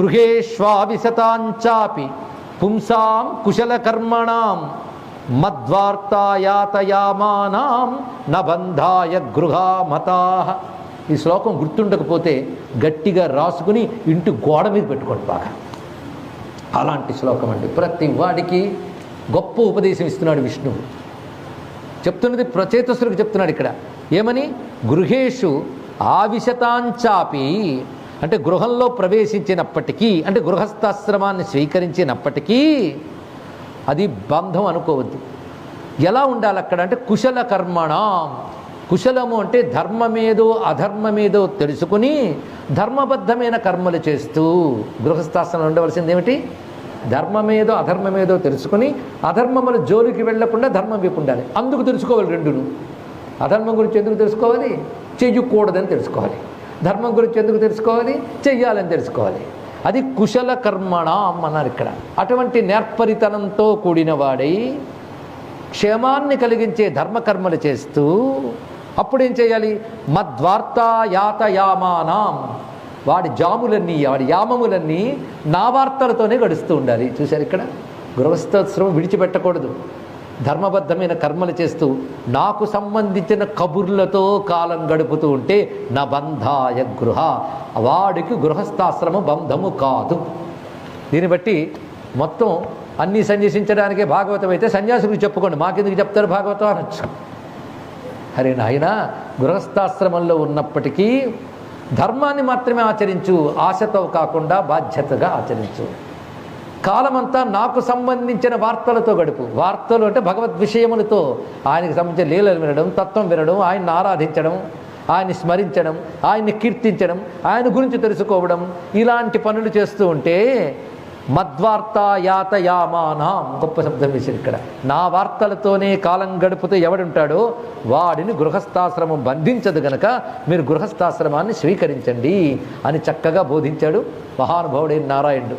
గృహేష్వావిశతాంచాపి పుంసాం కుశలకర్మణాం. మద్వార్తాయాతయామానాం నబంధాయ గృహామతా. ఈ శ్లోకం గుర్తుండకపోతే గట్టిగా రాసుకుని ఇంటి గోడ మీద పెట్టుకోండి బాగా. అలాంటి శ్లోకం అండి. ప్రతి వాడికి గొప్ప ఉపదేశం ఇస్తున్నాడు విష్ణువు. చెప్తున్నది ప్రచేతసులకు చెప్తున్నాడు ఇక్కడ. ఏమని? గృహేషు ఆవిశతాంచాపి అంటే గృహంలో ప్రవేశించినప్పటికీ అంటే గృహస్థాశ్రమాన్ని స్వీకరించినప్పటికీ అది బంధం అనుకోవద్దు. ఎలా ఉండాలి అక్కడ అంటే కుశల కర్మణం. కుశలము అంటే ధర్మమేదో అధర్మమేదో తెలుసుకుని ధర్మబద్ధమైన కర్మలు చేస్తూ గృహస్థాశ్రమం ఉండవలసింది ఏమిటి? ధర్మమేదో అధర్మమేదో తెలుసుకుని అధర్మముల జోలికి వెళ్ళకుండా ధర్మం వైపు ఉండాలి. అందుకు తెలుసుకోవాలి రెండును. అధర్మం గురించి ఎందుకు తెలుసుకోవాలి? చెయ్యకూడదని తెలుసుకోవాలి. ధర్మం గురించి ఎందుకు తెలుసుకోవాలి? చెయ్యాలని తెలుసుకోవాలి. అది కుశల కర్మణ అన్నారు ఇక్కడ. అటువంటి నేర్పరితనంతో కూడిన వాడై క్షేమాన్ని కలిగించే ధర్మకర్మలు చేస్తూ అప్పుడేం చేయాలి? మద్వార్తాయాతయామానాం. వాడి జాములన్నీ వాడి యామములన్నీ నా వార్తలతోనే గడుస్తూ ఉండాలి. చూశారు ఇక్కడ? గృహస్థోత్సవం విడిచిపెట్టకూడదు. ధర్మబద్ధమైన కర్మలు చేస్తూ నాకు సంబంధించిన కబుర్లతో కాలం గడుపుతూ ఉంటే నా బంధాయ గృహ. వాడికి గృహస్థాశ్రమ బంధము కాదు. దీన్ని బట్టి మొత్తం అన్నీ సన్యసించడానికే భాగవతం అయితే సన్యాసులకు చెప్పుకోండి. మాకెందుకు చెప్తారు భాగవతం అనొచ్చు. అరే నాయన గృహస్థాశ్రమంలో ఉన్నప్పటికీ ధర్మాన్ని మాత్రమే ఆచరించు. ఆశతో కాకుండా బాధ్యతగా ఆచరించు. కాలమంతా నాకు సంబంధించిన వార్తలతో గడుపు. వార్తలు అంటే భగవద్ విషయములతో ఆయనకి సంబంధించిన లీలలు వినడం తత్వం వినడం ఆయన్ని ఆరాధించడం ఆయన్ని స్మరించడం ఆయన్ని కీర్తించడం ఆయన గురించి తెలుసుకోవడం ఇలాంటి పనులు చేస్తూ ఉంటే మద్వార్త యాతయామానాం గొప్ప శబ్దం వేసింది ఇక్కడ. నా వార్తలతోనే కాలం గడుపుతూ ఎవడుంటాడో వాడిని గృహస్థాశ్రమం బంధించదు గనక మీరు గృహస్థాశ్రమాన్ని స్వీకరించండి అని చక్కగా బోధించాడు మహానుభావుడైన నారాయణుడు.